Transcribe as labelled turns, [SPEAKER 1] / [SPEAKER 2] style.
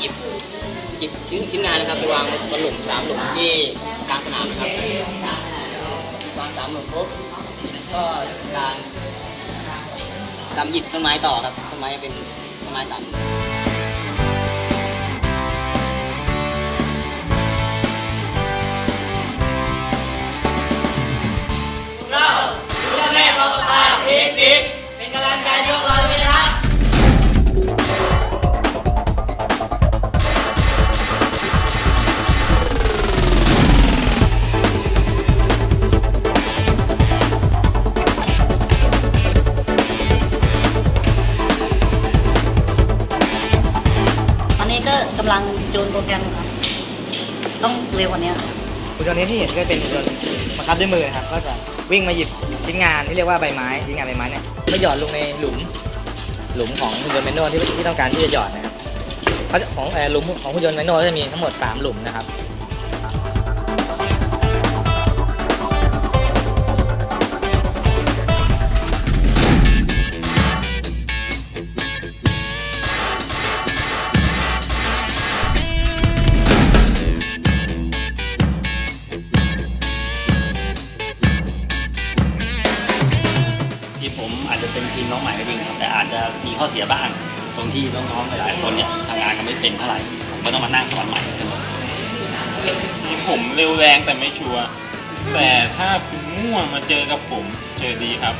[SPEAKER 1] หยิบหยิบชิ้นชิ้นงานนะครับไปวางบนหลุมสาม
[SPEAKER 2] หลุมที่กลางสนามครับวางสามหลุมครบก็การกำหยิบต้นไม้ต่อครับ
[SPEAKER 3] ต้นไม้จะเป็นต้นไม้สาม กำลังจูนโปรแกรมครับต้องเร็วกว่านี้ครับ
[SPEAKER 4] หุ่นยนต์นี้ที่เห็นก็เป็นหุ่นยนต์บังคับด้วยมือครับก็จะวิ่งมาหยิบชิ้นงานที่เรียกว่าใบไม้ชิ้นงานใบไม้เนี่ยมาหยอดลงในหลุม หลุมของหุ่นยนต์แมนนวลที่ที่ต้องการที่จะหยอดนะครับเขาจะของเออหลุมของหุ่นยนต์แมนนวลก็จะมีทั้งหมด 3 หลุมนะครับ
[SPEAKER 5] อาจจะเป็นทีมน้องใหม่ก็จริงครับแต่อาจจะมีข้อเสียบ้างตรงที่น้องๆหลายๆคนเนี่ยทำงานกันไม่เป็นเท่าไหร่ผมก็ต้องมานั่งสอนใหม่ทั้งหมด
[SPEAKER 6] ที่ผมเร็วแรงแต่ไม่ชัวร์แต่ถ้าคุณมั่วมาเจอกับผมเจอดีครับ